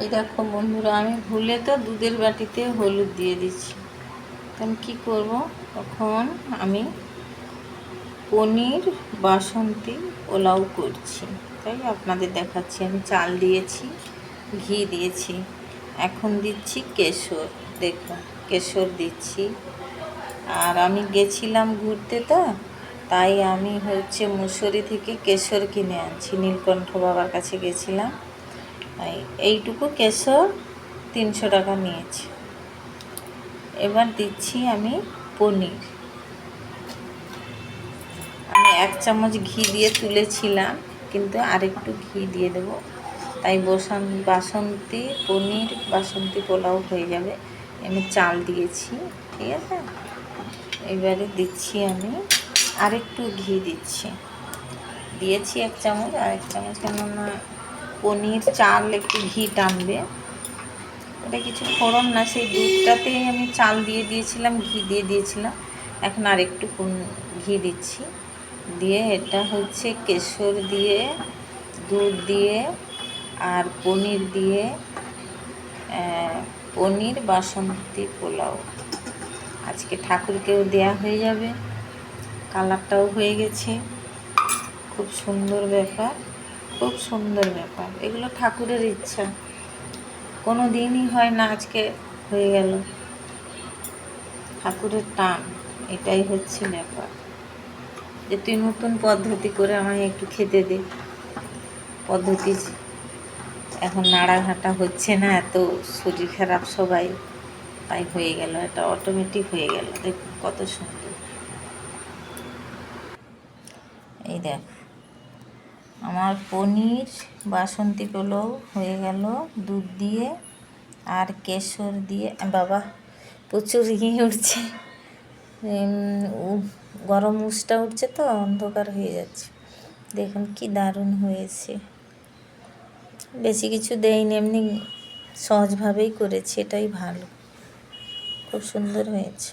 এই দেখো বন্ধুরা, আমি ভুলে তো দুধের বাটিতে হলুদ দিয়ে দিচ্ছি। তখন কি করব? তখন আমি পনির, বাসন্তী, পোলাও করছি। তাই আপনাদের দেখাচ্ছি, আমি চাল দিয়েছি, ঘি দিয়েছি। এখন দিচ্ছি কেশর, দেখুন, কেশর দিচ্ছি। আর আমি গেছিলাম ঘুরতে তো, তাই আমি হচ্ছে মুসুরি থেকে কেশর কিনে আনছি। নীলকণ্ঠ বাবার কাছে গেছিলাম। এইটুকু কেশর তিনশো টাকা নিয়েছি। এবার দিচ্ছি আমি পনির। আমি এক চামচ ঘি দিয়ে তুলেছিলাম, কিন্তু আরেকটু ঘি দিয়ে দেব। তাই বসন, বাসন্তী পনির, বাসন্তী পোলাও হয়ে যাবে। আমি চাল দিয়েছি, ঠিক আছে? এবারে দিচ্ছি আমি, আরেকটু ঘি দিচ্ছি। দিয়েছি এক চামচ আর এক চামচ কেননা পনির, চাল, একটু ঘি টানবে। ওটা কিছু ফোড়ন না, সেই দুধটাতেই আমি চাল দিয়ে দিয়েছিলাম, ঘি দিয়ে দিয়েছিলাম। এখন আর একটু ঘি দিচ্ছি। দিয়ে এটা হচ্ছে কেশর দিয়ে, দুধ দিয়ে আর পনির দিয়ে পনির বাসন্তী পোলাও। আজকে ঠাকুরকেও দেয়া হয়ে যাবে। কালারটাও হয়ে গেছে। খুব সুন্দর ব্যাপার। খুব সুন্দর ব্যাপার। এগুলো ঠাকুরের ইচ্ছা। কোনো দিনই হয় না আজকে হয়ে গেল। ঠাকুরের টান, এটাই হচ্ছে ব্যাপার। যে তুই নতুন পদ্ধতি করে আমায় একটু খেতে দে। পদ্ধতি এখন নাড়াঘাটা হচ্ছে না, এত শরীর খারাপ সবাই। তাই হয়ে গেল, এটা অটোমেটিক হয়ে গেল। দেখুন কত সুন্দর। এই দেখ আমার পনির বাসন্তী পোলাও হয়ে গেল, দুধ দিয়ে আর কেশর দিয়ে বাবা প্রচুর ঘি উঠছে। গরম উষ্টা উঠছে তো, অন্ধকার হয়ে যাচ্ছে। দেখুন কি দারুণ হয়েছে। বেশি কিছু দেয়নি এমনি সহজভাবেই করেছি, এটাই ভালো। খুব সুন্দর হয়েছে।